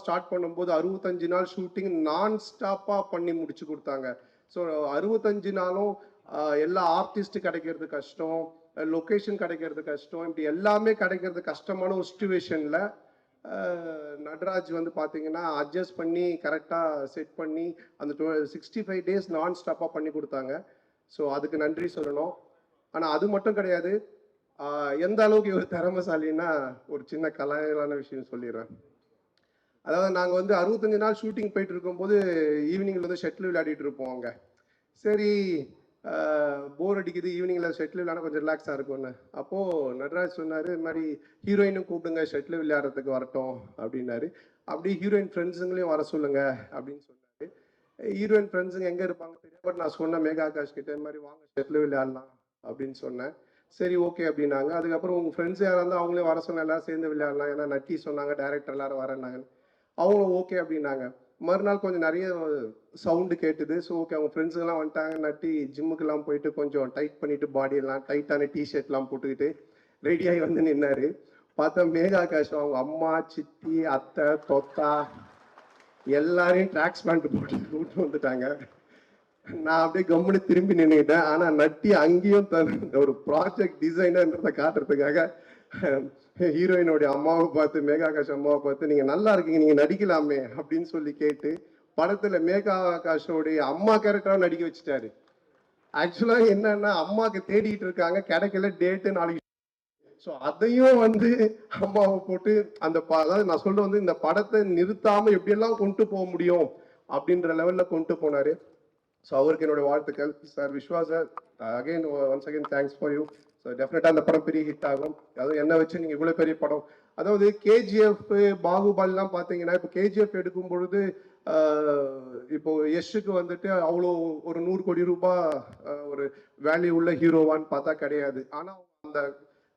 Start பண்ணும்போது அறுபத்தஞ்சு நாள் ஷூட்டிங் நான் ஸ்டாப்பா பண்ணி முடிச்சு கொடுத்தாங்க. ஸோ அறுபத்தஞ்சு நாளும் எல்லா ஆர்டிஸ்ட் கிடைக்கிறது கஷ்டம் லொகேஷன் கிடைக்கிறது கஷ்டம் இப்படி எல்லாமே கிடைக்கிறது கஷ்டமான ஒரு சுச்சுவேஷன்ல நட்ராஜ் வந்து பார்த்தீங்கன்னா அட்ஜஸ்ட் பண்ணி கரெக்டாக செட் பண்ணி அந்த சிக்ஸ்டி ஃபைவ் டேஸ் நான் ஸ்டாப்பாக பண்ணி கொடுத்தாங்க. ஸோ அதுக்கு நன்றி சொல்லணும். ஆனால் அது மட்டும் கிடையாது. எந்த அளவுக்கு இவர் திறமைசாலின்னா ஒரு சின்ன கலாயான விஷயம் சொல்லிடுறேன். அதாவது நாங்கள் வந்து அறுபத்தஞ்சு நாள் ஷூட்டிங் போயிட்டு இருக்கும்போது ஈவினிங்கில் வந்து ஷட்டில் விளையாடிட்டு இருப்போம் அங்கே. சரி போர் அடிக்குது ஈவினிங்கில் ஷட்டில் விளையாட கொஞ்சம் ரிலாக்ஸாக இருக்கும்னு. அப்போது நடராஜ் சொன்னார் இது மாதிரி ஹீரோயினும் கூப்பிடுங்க ஷட்டில் விளையாடுறதுக்கு வரட்டும் அப்படின்னாரு. அப்படி ஹீரோயின் ஃப்ரெண்ட்ஸுங்களையும் வர சொல்லுங்க அப்படின்னு சொன்னார். ஹீரோயின் ஃப்ரெண்ட்ஸுங்க எங்கே இருப்பாங்க? தெரியும் பட் நான் சொன்னேன் மேகா ஆகாஷ் கிட்ட இது மாதிரி வாங்க ஷட்டில் விளையாடலாம் அப்படின்னு சொன்னேன். சரி ஓகே அப்படின்னாங்க. அதுக்கப்புறம் உங்கள் ஃப்ரெண்ட்ஸ் யாராக இருந்தால் அவங்களே வர சொன்ன எல்லாரும் சேர்ந்து விளையாடலாம். ஏன்னா நட்டி சொன்னாங்க டேரக்டர் எல்லாரும் வரேன்னாங்க அவங்களும் ஓகே அப்படின்னாங்க. மறுநாள் கொஞ்சம் நிறைய சவுண்டு கேட்டுது. ஸோ ஓகே அவங்க ஃப்ரெண்ட்ஸுங்கெல்லாம் வந்துட்டாங்க. நட்டி ஜிம்முக்கெல்லாம் போயிட்டு கொஞ்சம் டைட் பண்ணிட்டு பாடியெல்லாம் டைட்டான டிஷர்ட்லாம் போட்டுக்கிட்டு ரெடியாகி வந்து நின்னாரு. பார்த்தா மேகா அவங்க அம்மா சித்தி அத்தை தொத்தா எல்லாரையும் ட்ராக்ஸ் பேண்ட் போட்டு கூட்டு வந்துட்டாங்க. நான் அப்படியே கம்முனு திரும்பி நின்றுக்கிட்டேன் ஆனால் நட்டி அங்கேயும் ஒரு ப்ராஜெக்ட் டிசைனர்ன்றதை காட்டுறதுக்காக ஹீரோயினுடைய அம்மாவை பார்த்து மேகா ஆகாஷ் அம்மாவை பார்த்து நீங்க நல்லா இருக்கீங்க நீங்க நடிக்கலாமே அப்படின்னு சொல்லி கேட்டு படத்துல மேகா ஆகாஷோடைய அம்மா கேரக்டராக நடிக்க வச்சுட்டாரு. ஆக்சுவலா என்னன்னா அம்மாக்கு தேடிட்டு இருக்காங்க கிடைக்கல டேட்டு நாளைக்கு. ஸோ அதையும் வந்து அம்மாவை போட்டு அந்த ப- அதாவது நான் சொல்ற வந்து இந்த படத்தை நிறுத்தாம எப்படியெல்லாம் கொண்டு போக முடியும் அப்படின்ற லெவல்ல கொண்டு போனாரு. ஸோ அவருக்கு என்னோட வாழ்த்துக்கள். Sir Vishwa sir again once again thanks for you so டெஃபினட்டாக அந்த படம் பெரிய ஹிட் ஆகும். அதுவும் என்ன வச்சு நீங்கள் இவ்வளோ பெரிய படம் அதாவது கேஜிஎஃப் பாகுபலிலாம் பார்த்தீங்கன்னா இப்போ கேஜிஎஃப் எடுக்கும் பொழுது இப்போ யஷுக்கு வந்துட்டு அவ்வளோ ஒரு நூறு கோடி ரூபாய் ஒரு வேல்யூ உள்ள ஹீரோவான்னு பார்த்தா கிடையாது. ஆனால் அந்த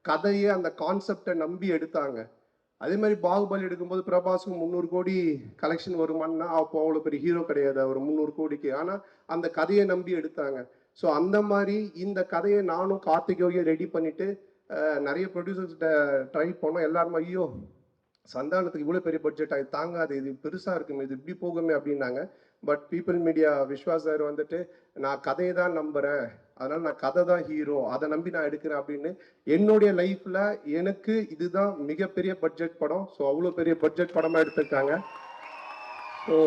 கதையை அந்த கான்செப்டை நம்பி எடுத்தாங்க. அதே மாதிரி பாகுபலி எடுக்கும்போது பிரபாஸுக்கு முந்நூறு கோடி கலெக்ஷன் வருமானா அப்போ அவ்வளோ பெரிய ஹீரோ கிடையாது. அவர் முந்நூறு கோடிக்கு. ஆனால் அந்த கதையை நம்பி எடுத்தாங்க. ஸோ அந்த மாதிரி இந்த கதையை நானும் கார்த்திகோயும் ரெடி பண்ணிட்டு நிறைய ப்ரொடியூசர்ஸ்கிட்ட ட்ரை பண்ணோம். எல்லாருமே ஐயோ சந்தானத்துக்கு இவ்வளோ பெரிய பட்ஜெட் அது தாங்காது இது பெருசாக இருக்குமே இது இப்படி போகுமே அப்படின்னாங்க. But people media Vishwas sir வந்துட்டு நான் கதையை தான் நம்புகிறேன் அதனால நான் கதை தான் ஹீரோ அதை நம்பி நான் எடுக்கிறேன் அப்படின்னு என்னுடைய லைஃப்பில் எனக்கு இதுதான் மிகப்பெரிய பட்ஜெட் படம். ஸோ அவ்வளோ பெரிய பட்ஜெட் படமாக எடுத்திருக்காங்க. ஸோ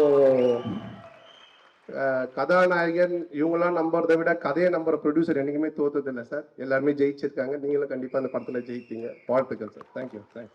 கதாநாயகன் இவங்களாம் நம்புறதை விட கதையை நம்புற ப்ரொடியூசர் என்றைக்குமே தோத்ததில்லை சார் எல்லாருமே ஜெயிச்சிருக்காங்க. நீங்களும் கண்டிப்பாக அந்த படத்தில் ஜெயிப்பீங்க. வாழ்த்துக்கள் சார் தேங்க்யூ தேங்க்ஸ்